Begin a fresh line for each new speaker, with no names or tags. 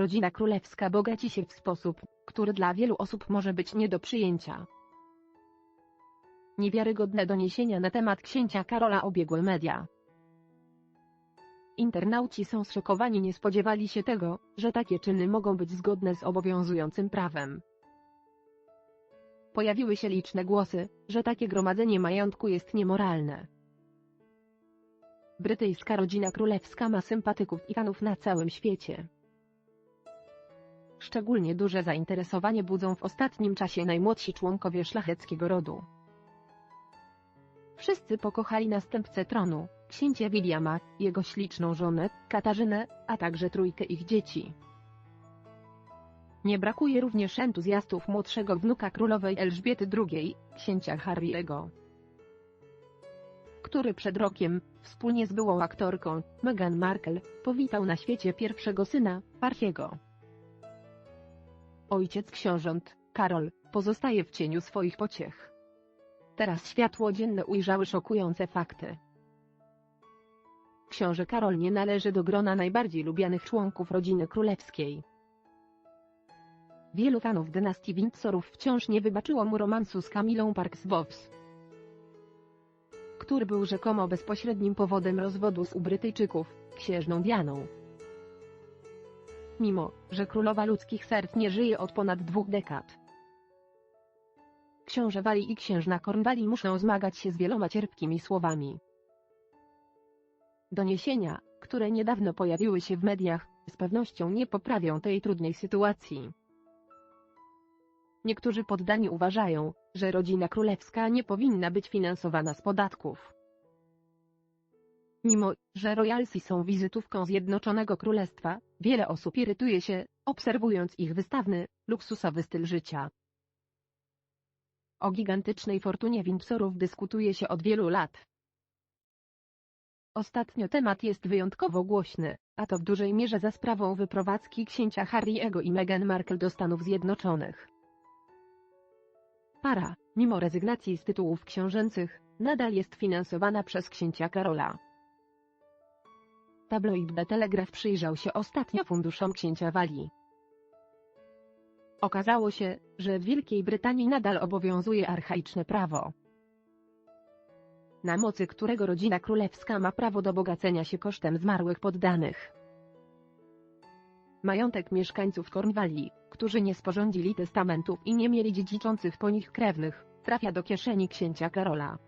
Rodzina królewska bogaci się w sposób, który dla wielu osób może być nie do przyjęcia. Niewiarygodne doniesienia na temat księcia Karola obiegły media. Internauci są zszokowani nie spodziewali się tego, że takie czyny mogą być zgodne z obowiązującym prawem. Pojawiły się liczne głosy, że takie gromadzenie majątku jest niemoralne. Brytyjska rodzina królewska ma sympatyków i fanów na całym świecie. Szczególnie duże zainteresowanie budzą w ostatnim czasie najmłodsi członkowie szlacheckiego rodu. Wszyscy pokochali następcę tronu, księcia Williama, jego śliczną żonę, Katarzynę, a także trójkę ich dzieci. Nie brakuje również entuzjastów młodszego wnuka królowej Elżbiety II, księcia Harry'ego, który przed rokiem, wspólnie z byłą aktorką, Meghan Markle, powitał na świecie pierwszego syna, Parfiego. Ojciec książąt, Karol, pozostaje w cieniu swoich pociech. Teraz światło dzienne ujrzały szokujące fakty. Książę Karol nie należy do grona najbardziej lubianych członków rodziny królewskiej. Wielu fanów dynastii Windsorów wciąż nie wybaczyło mu romansu z Kamilą Parks-Bowes, który był rzekomo bezpośrednim powodem rozwodu z u Brytyjczyków, księżną Dianą. Mimo, że królowa ludzkich serc nie żyje od ponad dwóch dekad. Książę Wali i księżna Cornwalli muszą zmagać się z wieloma cierpkimi słowami. Doniesienia, które niedawno pojawiły się w mediach, z pewnością nie poprawią tej trudnej sytuacji. Niektórzy poddani uważają, że rodzina królewska nie powinna być finansowana z podatków. Mimo, że royalsy są wizytówką Zjednoczonego Królestwa, wiele osób irytuje się, obserwując ich wystawny, luksusowy styl życia. O gigantycznej fortunie Windsorów dyskutuje się od wielu lat. Ostatnio temat jest wyjątkowo głośny, a to w dużej mierze za sprawą wyprowadzki księcia Harry'ego i Meghan Markle do Stanów Zjednoczonych. Para, mimo rezygnacji z tytułów książęcych, nadal jest finansowana przez księcia Karola. Tabloid The Telegraph przyjrzał się ostatnio funduszom księcia Walii. Okazało się, że w Wielkiej Brytanii nadal obowiązuje archaiczne prawo, na mocy którego rodzina królewska ma prawo do bogacenia się kosztem zmarłych poddanych. Majątek mieszkańców Cornwalli, którzy nie sporządzili testamentów i nie mieli dziedziczących po nich krewnych, trafia do kieszeni księcia Karola.